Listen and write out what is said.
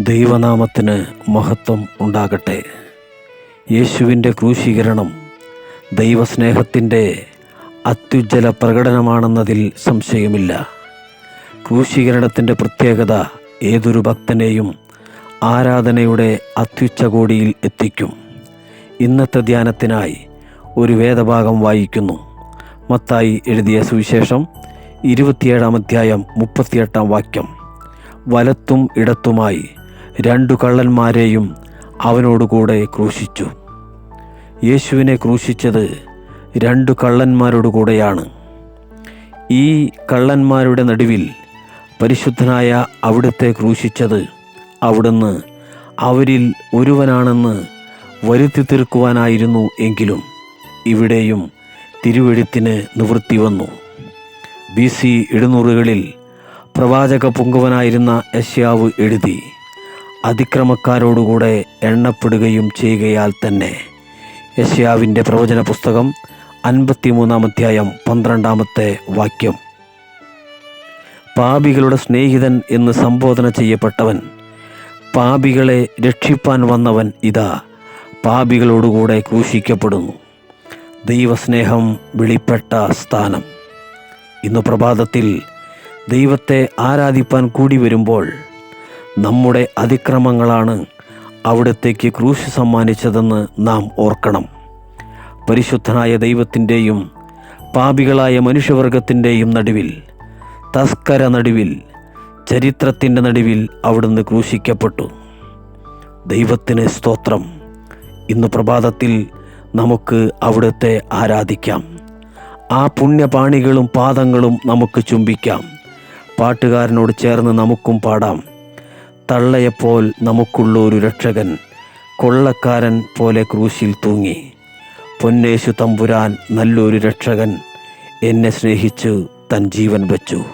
ദൈവനാമത്തിന് മഹത്വം ഉണ്ടാകട്ടെ. യേശുവിന്റെ ക്രൂശീകരണം ദൈവസ്നേഹത്തിന്റെ അത്യുജ്വല പ്രകടനമാണെന്നതിൽ സംശയമില്ല. ക്രൂശീകരണത്തിന്റെ പ്രത്യേകത ഏതൊരു ഭക്തനെയും ആരാധനയുടെ അത്യുച്ചകോടിയിൽ എത്തിക്കും. ഇന്നത്തെ ധ്യാനത്തിനായി ഒരു വേദഭാഗം വായിക്കുന്നു. മത്തായി എഴുതിയ സുവിശേഷം ഇരുപത്തിയേഴാം അധ്യായം മുപ്പത്തിയെട്ടാം വാക്യം. വലത്തും ഇടത്തുമായി രണ്ടു കള്ളന്മാരെയും അവനോടുകൂടെ ക്രൂശിച്ചു. യേശുവിനെ ക്രൂശിച്ചത് രണ്ടു കള്ളന്മാരോടുകൂടെയാണ്. ഈ കള്ളന്മാരുടെ നടുവിൽ പരിശുദ്ധനായ അവിടുത്തെ ക്രൂശിച്ചത് അവിടുന്ന് അവരിൽ ഒരുവനാണെന്ന് വരുത്തി തീർക്കുവാനായിരുന്നു എങ്കിലും ഇവിടെയും തിരുവെഴുത്തിന് നിവൃത്തി വന്നു. ബി സി എഴുന്നൂറുകളിൽ പ്രവാചക പൊങ്കുവനായിരുന്ന യശ്യാവ് എഴുതി അതിക്രമക്കാരോടുകൂടെ എണ്ണപ്പെടുകയും ചെയ്യുകയാൽ തന്നെ. യശ്യാവിന്റെ പ്രവചന പുസ്തകം അൻപത്തിമൂന്നാം അധ്യായം പന്ത്രണ്ടാമത്തെ വാക്യം. പാപികളുടെ സ്നേഹിതൻ എന്ന് സംബോധന ചെയ്യപ്പെട്ടവൻ പാപികളെ രക്ഷിപ്പാൻ വന്നവൻ ഇതാ പാപികളോടുകൂടെ ക്രൂശിക്കപ്പെടുന്നു. ദൈവസ്നേഹം വിളിപ്പെട്ട സ്ഥാനം. ഇന്ന് പ്രഭാതത്തിൽ ദൈവത്തെ ആരാധിപ്പാൻ കൂടി വരുമ്പോൾ നമ്മുടെ അതിക്രമങ്ങളാണ് അവിടത്തേക്ക് ക്രൂശ് സമ്മാനിച്ചതെന്ന് നാം ഓർക്കണം. പരിശുദ്ധനായ ദൈവത്തിന്റെയും പാപികളായ മനുഷ്യവർഗത്തിന്റെയും നടുവിൽ തസ്കര നടുവിൽ ചരിത്രത്തിന്റെ നടുവിൽ അവിടുന്ന് ക്രൂശിക്കപ്പെട്ടു. ദൈവത്തിന് സ്തോത്രം. ഇന്ന് പ്രഭാതത്തിൽ നമുക്ക് അവിടുത്തെ ആരാധിക്കാം. ആ പുണ്യപാണികളും പാദങ്ങളും നമുക്ക് ചുംബിക്കാം. പാട്ടുകാരനോട് ചേർന്ന് നമുക്കും പാടാം. തള്ളയെപ്പോൾ നമുക്കുള്ള ഒരു രക്ഷകൻ കൊള്ളക്കാരൻ പോലെ ക്രൂശിൽ തൂങ്ങി. പൊന്നേശു തമ്പുരാൻ നല്ലൊരു രക്ഷകൻ എന്നെ സ്നേഹിച്ച് തൻ ജീവൻ വച്ചു.